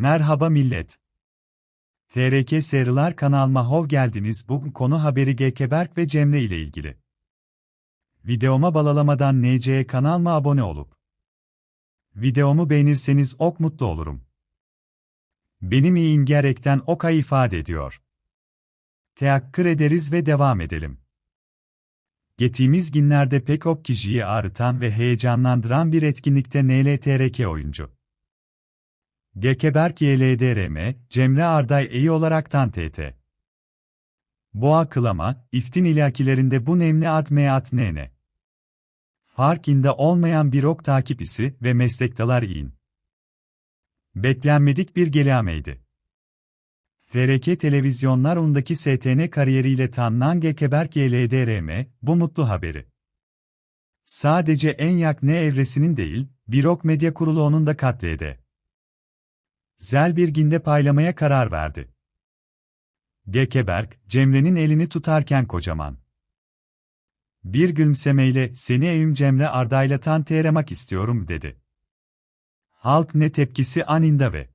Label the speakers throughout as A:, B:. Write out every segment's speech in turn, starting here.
A: Merhaba millet. TRK Seriler kanalıma hoş geldiniz. Bugün konu haberi Gekeberk ve Cemre ile ilgili. Videoma balalamadan NC kanalıma abone olup videomu beğenirseniz ok mutlu olurum. Benim iyi gerekten oka ifade ediyor. Teakkür ederiz ve devam edelim. Geçtiğimiz günlerde pek ok kişiyi ağrıtan ve heyecanlandıran bir etkinlikte NLTRK oyuncu. Gekeberk YLDRM, Cemre Arday Eyi olaraktan TT. Boğa Kılama, iftin ilakilerinde bu nemli ad meat nene. Farkinde olmayan bir ok takip isi ve meslektalar in. Beklenmedik bir gelameydi. FRK televizyonlar undaki STN kariyeriyle tanınan Gekeberk YLDRM, bu mutlu haberi. Sadece en yak ne evresinin değil, bir ok medya kurulu onun da katlede. Zel bir ginde paylamaya karar verdi. Gekeberk, Cemre'nin elini tutarken kocaman. Bir gülümsemeyle seni evim Cemre Arda'yla tan teremak istiyorum dedi. Halk ne tepkisi anında ve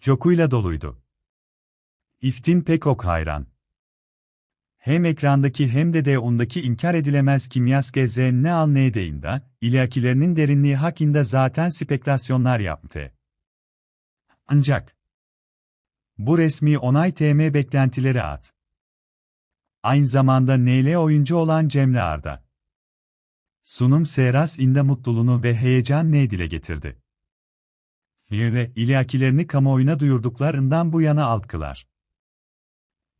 A: cokuyla doluydu. İftin pek ok hayran. Hem ekrandaki hem de de ondaki inkar edilemez kimyas geze ne al ne edeyinde, ilakilerinin derinliği hakkında zaten spekülasyonlar yaptı. Ancak bu resmi onay TM beklentileri at. Aynı zamanda NL oyuncu olan Cemre Arda. Sunum Seras inde mutluluğunu ve heyecan ne dile getirdi. Ve ilakilerini kamuoyuna duyurduklarından bu yana altkılar.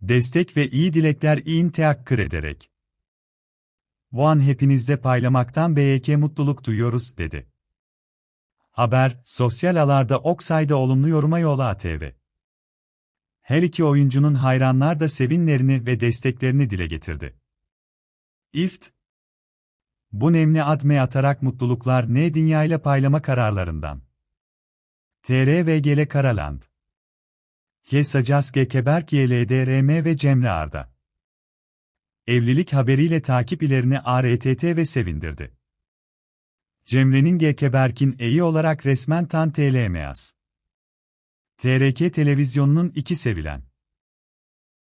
A: Destek ve iyi dilekler in teakkır ederek. Bu an hepinizde paylamaktan BYK mutluluk duyuyoruz, dedi. Haber, sosyal alarda Oksay'da olumlu yoruma yol ATV. Her iki oyuncunun hayranlar da sevinlerini ve desteklerini dile getirdi. İft Bu nemli adme atarak mutluluklar ne dünyayla paylama kararlarından. TRVGL Karaland Kesacaske Keberk YLDRM ve Cemre Arda. Evlilik haberiyle takip ilerini ARTT ve sevindirdi. Cemre'nin Gekeberk'in eyi olarak resmen tan TLMAS. TRK televizyonunun iki sevilen